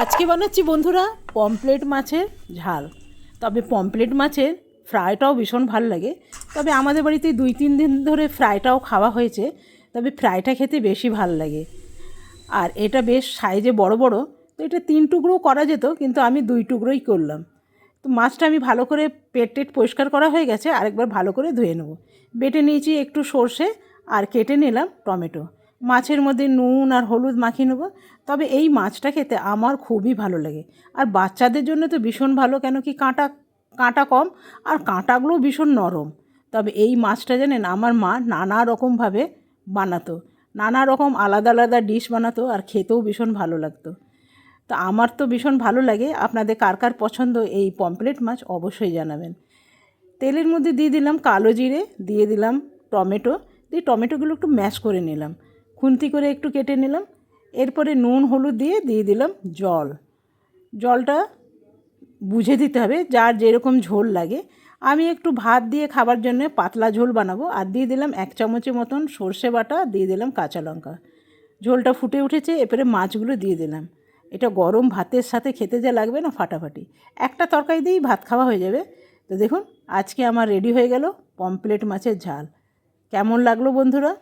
আজকে বানাচ্ছি বন্ধুরা পমপ্লেট মাছের ঝাল। তবে পমপ্লেট মাছের ফ্রাইটাও ভীষণ ভালো লাগে। তবে আমাদের বাড়িতে দুই তিন দিন ধরে ফ্রাইটাও খাওয়া হয়েছে, তবে ফ্রাইটা খেতে বেশি ভালো লাগে। আর এটা বেশ সাইজে বড় বড়, তো এটা তিন টুকরো করা যেত, কিন্তু আমি দুই টুকরোই করলাম। তো মাছটা আমি ভালো করে পেট টেট পরিষ্কার করা হয়ে গেছে, আরেকবার ভালো করে ধুয়ে নেব। বেটে নিয়েছি একটু সর্ষে, আর কেটে নিলাম টমেটো। মাছের মধ্যে নুন আর হলুদ মাখিয়ে নেব। তবে এই মাছটা খেতে আমার খুবই ভালো লাগে। আর বাচ্চাদের জন্য তো ভীষণ ভালো, কেন কি কাঁটা কাঁটা কম আর কাঁটাগুলো ভীষণ নরম। তবে এই মাছটা জানেন, আমার মা নানা রকমভাবে বানাতো। নানা রকম আলাদা আলাদা ডিশ বানাতো আর খেতেও ভীষণ ভালো লাগতো। তো আমার তো ভীষণ ভালো লাগে। আপনাদের কার কার পছন্দ এই পমপ্লেট মাছ অবশ্যই জানাবেন। তেলের মধ্যে দিয়ে দিলাম কালো জিরে, দিয়ে দিলাম টমেটো। দিয়ে টমেটোগুলো একটু ম্যাশ করে নিলাম। খুন্তি করে একটু কেটে নিলাম। এরপরে নুন, হলুদ দিয়ে দিয়ে দিলাম জল। জলটা বুঝে দিতে হবে, যার যেরকম ঝোল লাগে। আমি একটু ভাত দিয়ে খাবার জন্য পাতলা ঝোল বানাবো। আর দিয়ে দিলাম এক চামচের মতন সর্ষে বাটা, দিয়ে দিলাম কাঁচা লঙ্কা। ঝোলটা ফুটে উঠেছে, এরপরে মাছগুলো দিয়ে দিলাম। এটা গরম ভাতের সাথে খেতে যা লাগবে না ফাটাফাটি। একটা তরকারি দিয়েই ভাত খাওয়া হয়ে যাবে। তো দেখুন, আজকে আমার রেডি হয়ে গেল পমপ্লেট মাছের ঝাল। কেমন লাগল বন্ধুরা?